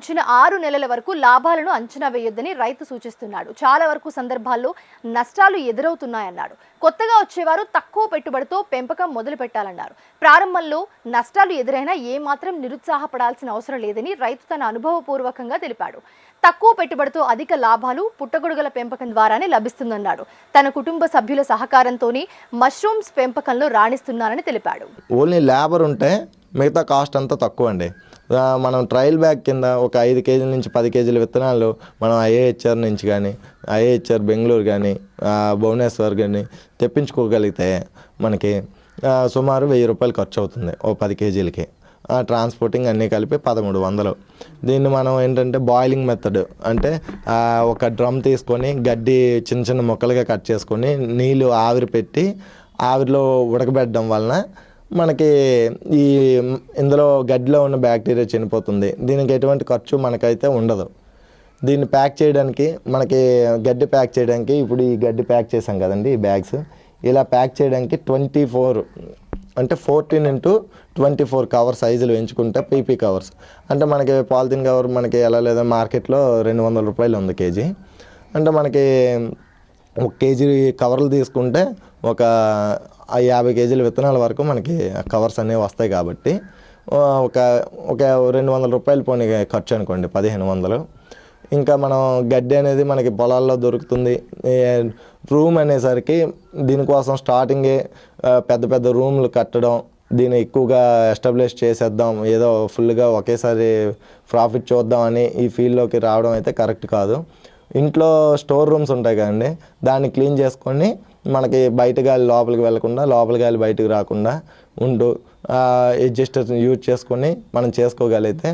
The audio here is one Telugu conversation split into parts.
ప్రారంభించిన ఆరు నెలల వరకు లాభాలను అంచనా వేయొద్దని రైతు సూచిస్తున్నాడు. చాలా వరకు సందర్భాల్లో నష్టాలు ఎదురవుతున్నాయన్నాడు. కొత్తగా వచ్చేవారు తక్కువ పెట్టుబడితో పెంపకం మొదలు పెట్టాలన్నారు. ప్రారంభంలో నష్టాలు ఎదురైనా ఏమాత్రం నిరుత్సాహపడాల్సిన అవసరం లేదని రైతు తన అనుభవపూర్వకంగా తెలిపాడు. తక్కువ పెట్టుబడితో అధిక లాభాలు పుట్టగొడుగుల పెంపకం ద్వారానే లభిస్తుందన్నాడు. తన కుటుంబ సభ్యుల సహకారంతోనే మష్రూమ్స్ పెంపకంలో రాణిస్తున్నానని తెలిపాడు. ఓన్లీ లేబర్ ఉంటే మిగతా కాస్ట్ అంతా తక్కువ అండి మనం ట్రయల్ బ్యాగ్ కింద ఒక ఐదు కేజీల నుంచి పది కేజీల విత్తనాలు మనం ఐఏహెచ్ఆర్ నుంచి కానీ ఐఏహెచ్ఆర్ బెంగళూరు కానీ భువనేశ్వర్ కానీ తెప్పించుకోగలిగితే మనకి సుమారు వెయ్యి రూపాయలు ఖర్చు అవుతుంది ఓ పది కేజీలకి. ఆ, ట్రాన్స్పోర్టింగ్ అన్నీ కలిపి పదమూడు వందలు. దీన్ని మనం ఏంటంటే బాయిలింగ్ మెథడ్ అంటే ఒక డ్రమ్ తీసుకొని గడ్డి చిన్న చిన్న ముక్కలుగా కట్ చేసుకొని నీళ్ళు ఆవిరి పెట్టి ఆవిరిలో ఉడకబెట్టడం వలన మనకి ఈ ఇందులో గడ్డిలో ఉన్న బ్యాక్టీరియా చనిపోతుంది. దీనికి ఎటువంటి ఖర్చు మనకైతే ఉండదు. దీన్ని ప్యాక్ చేయడానికి మనకి గడ్డి ప్యాక్ చేయడానికి ఇప్పుడు ఈ గడ్డి ప్యాక్ చేసాం కదండి ఈ బ్యాగ్స్. ఇలా ప్యాక్ చేయడానికి ట్వంటీ ఫోర్ అంటే fourteen into twenty four cover సైజులు ఎంచుకుంటే పీపీ కవర్స్. అంటే మనకి పాలిథిన్ కవర్ మనకి ఎలా లేదా మార్కెట్లో రెండు వందల రూపాయలు ఉంది కేజీ. అంటే మనకి ఒక కేజీ కవర్లు తీసుకుంటే ఒక ఆ యాభై కేజీల విత్తనాల వరకు మనకి కవర్స్ అనేవి వస్తాయి కాబట్టి ఒక ఒక రెండు వందల రూపాయలు పోనీ ఖర్చు అనుకోండి పదిహేను వందలు. ఇంకా మనం గడ్డి అనేది మనకి పొలాల్లో దొరుకుతుంది. రూమ్ అనేసరికి దీనికోసం స్టార్టింగే పెద్ద పెద్ద రూమ్లు కట్టడం దీన్ని ఎక్కువగా ఎస్టాబ్లిష్ చేసేద్దాం ఏదో ఫుల్గా ఒకేసారి ప్రాఫిట్ చూద్దామని ఈ ఫీల్డ్లోకి రావడం అయితే కరెక్ట్ కాదు. ఇంట్లో స్టోర్ రూమ్స్ ఉంటాయి కదండి దాన్ని క్లీన్ చేసుకొని మనకి బయట గాలి లోపలికి వెళ్ళకుండా లోపల గాలి బయటకు రాకుండా ఉంటూ ఎడ్జస్టర్ యూజ్ చేసుకొని మనం చేసుకోగలిగితే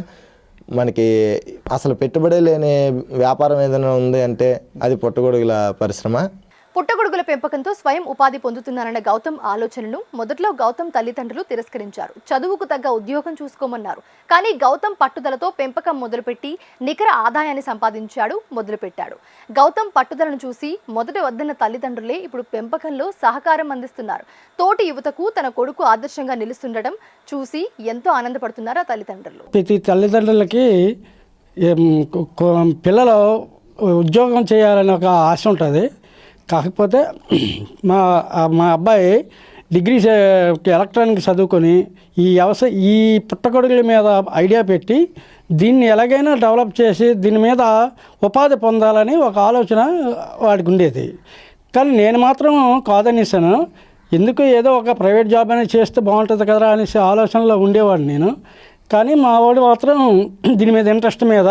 మనకి అసలు పెట్టుబడి లేని వ్యాపారం ఏదైనా ఉంది అంటే అది పుట్టగొడుగుల పరిశ్రమ. పుట్టగొడుగుల పెంపకంతో స్వయం ఉపాధి పొందుతున్నారన్న గౌతమ్ ఆలోచనను మొదట్లో గౌతమ్ తల్లిదండ్రులు తిరస్కరించారు. చదువుకు తగ్గ ఉద్యోగం చూసుకోమన్నారు. కానీ గౌతమ్ పట్టుదలతో పెంపకం మొదలుపెట్టి నికర ఆదాయాన్ని సంపాదించాడు మొదలుపెట్టాడు. గౌతమ్ పట్టుదలను చూసి మొదట వద్దన్న తల్లిదండ్రులే ఇప్పుడు పెంపకంలో సహకారం అందిస్తున్నారు. తోటి యువతకు తన కొడుకు ఆదర్శంగా నిలుస్తుండడం చూసి ఎంతో ఆనందపడుతున్నారు ఆ తల్లిదండ్రులు? ప్రతి తల్లిదండ్రులకి పిల్లలు ఉద్యోగం చేయాలని ఒక ఆశ ఉంటుంది. కాకపోతే మా మా అబ్బాయి డిగ్రీ ఎలక్ట్రానిక్ చదువుకొని ఈ వ్యవసాయ ఈ పుట్టగొడుగుల మీద ఐడియా పెట్టి దీన్ని ఎలాగైనా డెవలప్ చేసి దీని మీద ఉపాధి పొందాలని ఒక ఆలోచన వాడికి ఉండేది. కానీ నేను మాత్రం కాదనేసాను ఎందుకు ఏదో ఒక ప్రైవేట్ జాబ్ అనేది చేస్తే బాగుంటుంది కదా అనేసి ఆలోచనలో ఉండేవాడిని నేను. కానీ మా వాడు మాత్రం దీని మీద ఇంట్రెస్ట్ మీద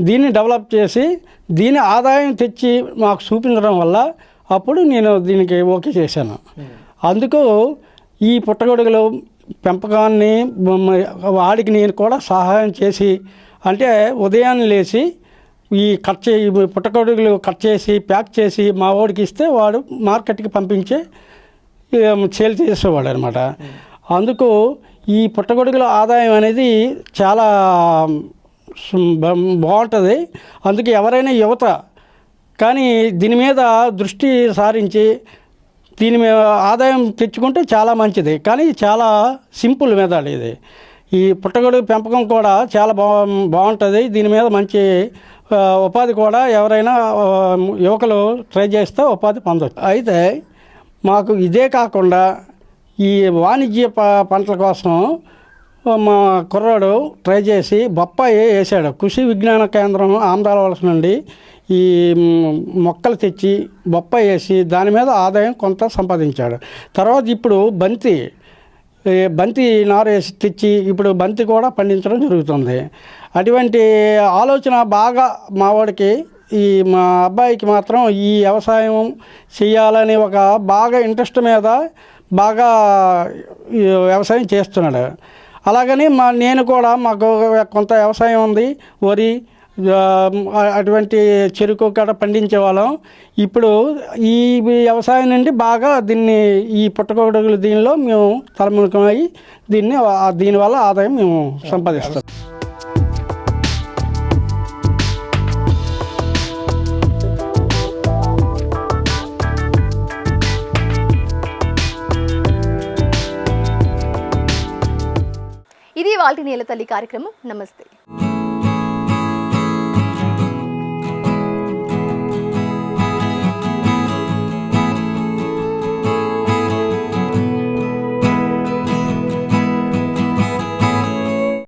దీన్ని డెవలప్ చేసి దీని ఆదాయం తెచ్చి మాకు చూపించడం వల్ల అప్పుడు నేను దీనికి ఓకే చేశాను. అందుకు ఈ పుట్టగొడుగులు పెంపకాన్ని వాడికి నేను కూడా సహాయం చేసి అంటే ఉదయాన్నే లేచి ఈ కట్ చే పుట్టగొడుగులు కట్ చేసి ప్యాక్ చేసి మా వాడికి ఇస్తే వాడు మార్కెట్కి పంపించి సేల్ చేసేవాడు అనమాట అందుకు ఈ పుట్టగొడుగుల ఆదాయం అనేది చాలా బాగుంటుంది. అందుకే ఎవరైనా యువత కానీ దీని మీద దృష్టి సారించి దీని మీద ఆదాయం తెచ్చుకుంటే చాలా మంచిది. కానీ చాలా సింపుల్ మెథడ్ ఇది. ఈ పుట్టగొడుగు పెంపకం కూడా చాలా బా బాగుంటుంది. దీని మీద మంచి ఉపాధి కూడా ఎవరైనా యువకులు ట్రై చేస్తే ఉపాధి పొందవచ్చు అయితే మాకు ఇదే కాకుండా ఈ వాణిజ్య ప పంటల కోసం మా కుర్రాడు ట్రై చేసి బొప్పాయి వేసాడు. కృషి విజ్ఞాన కేంద్రం ఆంధ్రాల వలస నుండి ఈ మొక్కలు తెచ్చి బొప్పాయి వేసి దాని మీద ఆదాయం కొంత సంపాదించాడు. తర్వాత ఇప్పుడు బంతి బంతి నారు వేసి తెచ్చి ఇప్పుడు బంతి కూడా పండించడం జరుగుతుంది. అటువంటి ఆలోచన బాగా మా వాడికి ఈ మా అబ్బాయికి మాత్రం ఈ వ్యవసాయం చేయాలని ఒక బాగా ఇంట్రెస్ట్ మీద బాగా వ్యవసాయం చేస్తున్నాడు. అలాగని మా నేను కూడా మాకు కొంత వ్యవసాయం ఉంది. వరి అటువంటి చెరుకు కూడా పండించే వాళ్ళం. ఇప్పుడు ఈ వ్యవసాయం నుండి బాగా దీన్ని ఈ పుట్టగొడుగులు దీనిలో మేము తలముఖమై దీన్ని దీనివల్ల ఆదాయం మేము సంపాదిస్తాం ఇది వాళ్ళ నేల తల్లి కార్యక్రమం. నమస్తే.